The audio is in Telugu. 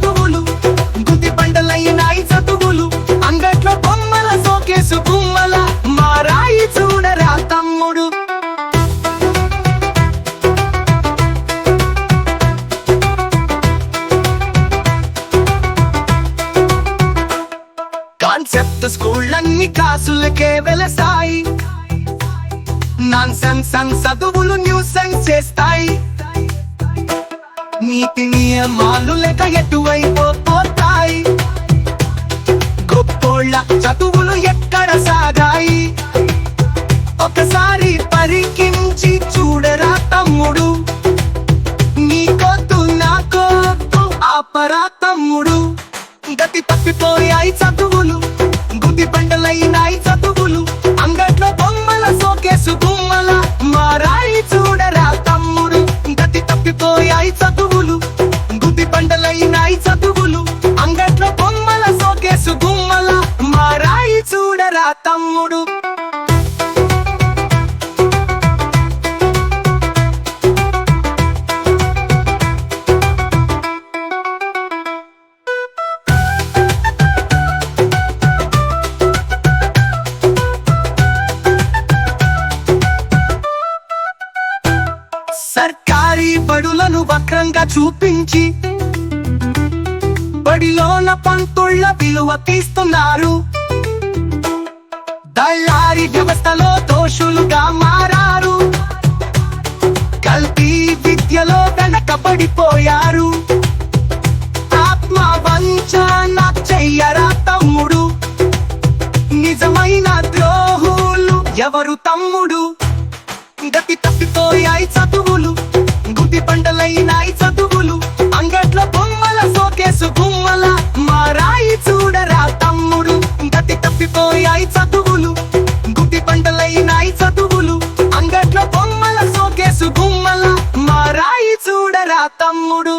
తప్పిపోయాయి చదువులు గుది బండలయ్యినాయి చదువులు అంగట్లో బొమ్మల సోకేసు గుమ్మల మారాయి చూడరా తమ్ముడు. కాన్సెప్ట్ స్కూళ్ళన్ని కాసులకే వెలసాయి. నాన్ సెన్స్ అన్ చదువులు న్యూస్ చేస్తాయి. నీతి నియమాలు లెక్క ఎటువైపోతాయి? గొప్పోళ్ళ చదువులు ఎక్కడ సాగాయి? ఒకసారి పరికించి చూడరా తమ్ముడు? నీకొద్దు నాకొద్దు ఆపరా తమ్ముడు? గతి తప్పిపోయాయి చదువులు గుది బండలైనాయి కమ్ముడు సర్కారీ బడులను వక్రంగా చూపించి బడిలోన పంతుళ్ళ విలువ తీస్తున్నారు. దళారి వ్యవస్థలో దోషులుగా మారారు. కల్తీ విద్యలో వెనకబడిపోయారు. ఆత్మ వంచన చెయ్యరా తమ్ముడు. నిజమైన ద్రోహులు ఎవరు తమ్ముడు? గతి తప్పిపోయాయి చదువులు. గుతి పంటలైనాయి చదువులు. అంగట్లో బొమ్మల సోకేసు బొమ్మల మారాయి చూడరా తమ్ముడు. గతి తప్పిపోయాయి చదువులు. తమ్ముడు